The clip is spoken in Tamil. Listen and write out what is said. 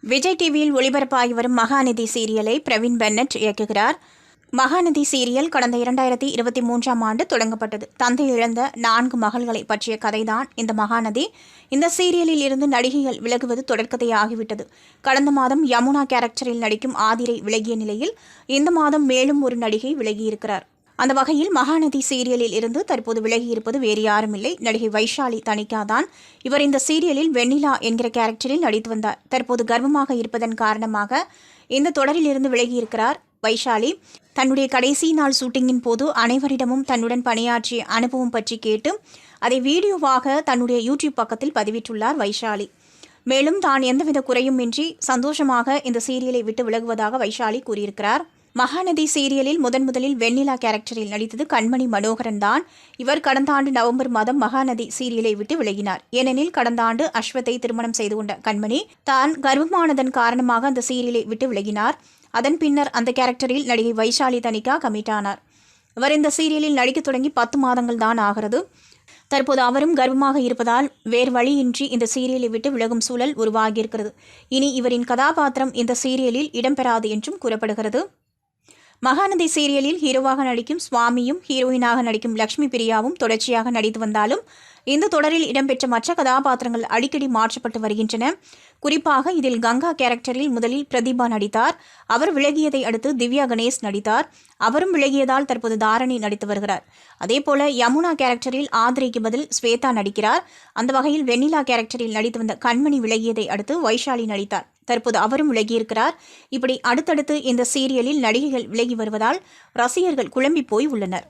விஜய் டிவியில் ஒளிபரப்பாகி வரும் மகாநதி சீரியலை பிரவீன் பென்னட் இயக்குகிறார். மகாநதி சீரியல் கடந்த இரண்டாயிரத்தி இருபத்தி மூன்றாம் ஆண்டு தொடங்கப்பட்டது. தந்தை இழந்த நான்கு மகள்களை பற்றிய கதைதான் இந்த மகாநதி. இந்த சீரியலில் இருந்து நடிகைகள் விலகுவது தொடர்கதையாகிவிட்டது கடந்த மாதம் யமுனா கேரக்டரில் நடிக்கும் ஆதிரை விலகிய நிலையில் இந்த மாதம் மேலும் ஒரு நடிகை விலகியிருக்கிறார். அந்த வகையில் மகாநதி சீரியலில் இருந்து தற்போது விலகியிருப்பது வேறு யாரும் இல்லை நடிகை வைஷாலி தனிகா தான் இவர் இந்த சீரியலில் வெண்ணிலா என்கிற கேரக்டரில் நடித்து வந்தார். தற்போது கர்ப்பமாக இருப்பதன் காரணமாக இந்த தொடரில் இருந்து விலகியிருக்கிறார் வைஷாலி. தன்னுடைய கடைசி நாள் ஷூட்டிங்கின் போது அனைவரிடமும் தன்னுடன் பணியாற்றிய அனுபவம் பற்றி கேட்டு அதை வீடியோவாக தன்னுடைய யூடியூப் பக்கத்தில் பதிவிட்டுள்ளார் வைஷாலி. மேலும் தான் எந்தவித குறையும் இன்றி சந்தோஷமாக இந்த சீரியலை விட்டு விலகுவதாக வைஷாலி கூறியிருக்கிறார். மகாநதி சீரியலில் முதன் முதலில் வெண்ணிலா கேரக்டரில் நடித்தது கண்மணி மனோகரன் தான். இவர் கடந்த ஆண்டு நவம்பர் மாதம் மகாநதி சீரியலை விட்டு விலகினார். ஏனெனில் கடந்த ஆண்டு அஸ்வத்தை திருமணம் செய்து கொண்ட கண்மணி தான் கர்ப்பமானதன் காரணமாக அந்த சீரியலை விட்டு விலகினார். அதன் பின்னர் அந்த கேரக்டரில் நடிகை வைஷாலி தனிகா கமிட்டானார். இவர் இந்த சீரியலில் நடிக்கத் தொடங்கி பத்து மாதங்கள் தான் ஆகிறது. தற்போது அவரும் கர்ப்பமாக இருப்பதால் வேறு வழியின்றி இந்த சீரியலை விட்டு விலகும் சூழல் உருவாகியிருக்கிறது. இனி இவரின் கதாபாத்திரம் இந்த சீரியலில் இடம்பெறாது என்றும் கூறப்படுகிறது. மகாநதி சீரியலில் ஹீரோவாக நடிக்கும் சுவாமியும் ஹீரோயினாக நடிக்கும் லக்ஷ்மி பிரியாவும் தொடர்ச்சியாக நடித்து வந்தாலும் இந்த தொடரில் இடம்பெற்ற மற்ற கதாபாத்திரங்கள் அடிக்கடி மாற்றப்பட்டு வருகின்றன. குறிப்பாக இதில் கங்கா கேரக்டரில் முதலில் பிரதீபா நடித்தார். அவர் விலகியதை அடுத்து திவ்யா கணேஷ் நடித்தார். அவரும் விலகியதால் தற்போது தாரணி நடித்து வருகிறார். அதேபோல யமுனா கேரக்டரில் ஆதிரைக்கு பதில் ஸ்வேதா நடிக்கிறார். அந்த வகையில் வெண்ணிலா கேரக்டரில் நடித்து வந்த கண்மணி விலகியதை அடுத்து வைஷாலி நடித்தார். தற்போது அவரும் விலகியிருக்கிறார். இப்படி அடுத்தடுத்து இந்த சீரியலில் நடிகைகள் விலகி வருவதால் ரசிகர்கள் குழம்பி போய் உள்ளனர்.